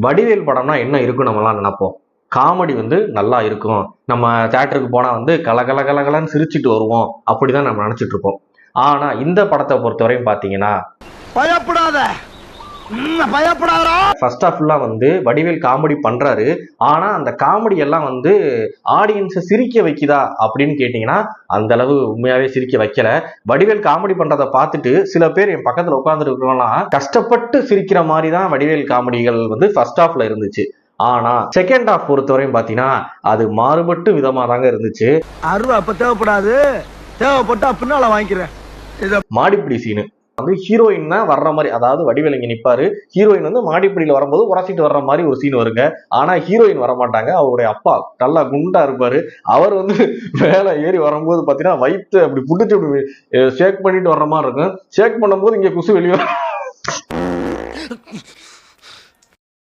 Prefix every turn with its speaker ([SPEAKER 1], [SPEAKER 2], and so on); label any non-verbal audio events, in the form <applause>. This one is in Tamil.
[SPEAKER 1] வடிவேல் படம்னா என்ன இருக்கும் நம்மலாம் நினைப்போம். காமெடி வந்து நல்லா இருக்கும். நம்ம தேட்டருக்கு போனால் வந்து கலகல கலகலன்னு சிரிச்சிட்டு வருவோம். அப்படிதான் நம்ம நினைச்சிட்டு இருப்போம். ஆனா இந்த படத்தை பொறுத்தவரையும் பாத்தீங்கன்னா
[SPEAKER 2] பயப்படாத! பயப்படாதா
[SPEAKER 1] ஃபர்ஸ்ட் ஆஃப் ஃபுல்லா வந்து வடிவேல் காமெடி பண்றாரு. ஆனா அந்த காமெடி எல்லாம் வந்து ஆடியன்ஸை சிரிக்க வைக்குதா அப்படின்னு கேட்டீங்கன்னா அந்த அளவு உண்மையாவே சிரிக்க வைக்கல. வடிவேல் காமெடி பண்றதை பார்த்துட்டு சில பேர் என் பக்கத்துல உட்காந்துருக்கவங்களாம் கஷ்டப்பட்டு சிரிக்கிற மாதிரி தான் வடிவேல் காமெடிகள் வந்து ஃபர்ஸ்ட் ஹாஃப்ல இருந்துச்சு. ஆனா செகண்ட் ஹாஃப் பொறுத்தவரையும் பாத்தீங்கன்னா அது மாறுபட்டு விதமா தாங்க இருந்துச்சு.
[SPEAKER 2] அருவா அப்ப தேவைப்படாது. தேவைப்பட்டா பின்னால வாங்கிக்கிறேன்.
[SPEAKER 1] மாடிப்பிடி சீனு வந்து ஹீரோயின் தான் வர்ற மாதிரி அதாவது வடிவேல் இங்கே நிற்பாரு ஹீரோயின் வந்து மாடிப்படியில் வரும்போது உரசிட்டு வர்ற மாதிரி ஒரு சீன் வருங்க. ஆனால் ஹீரோயின் வர மாட்டாங்க அவருடைய அப்பா நல்லா குண்டா இருப்பாரு. அவர் வந்து <laughs> மேலே ஏறி வரும்போது பார்த்தீங்கன்னா வயிற்று அப்படி புடிச்சு அப்படி ஷேக் பண்ணிட்டு வர்ற மாதிரி இருக்கும். ஷேக் பண்ணும்போது இங்க குசு வெளியே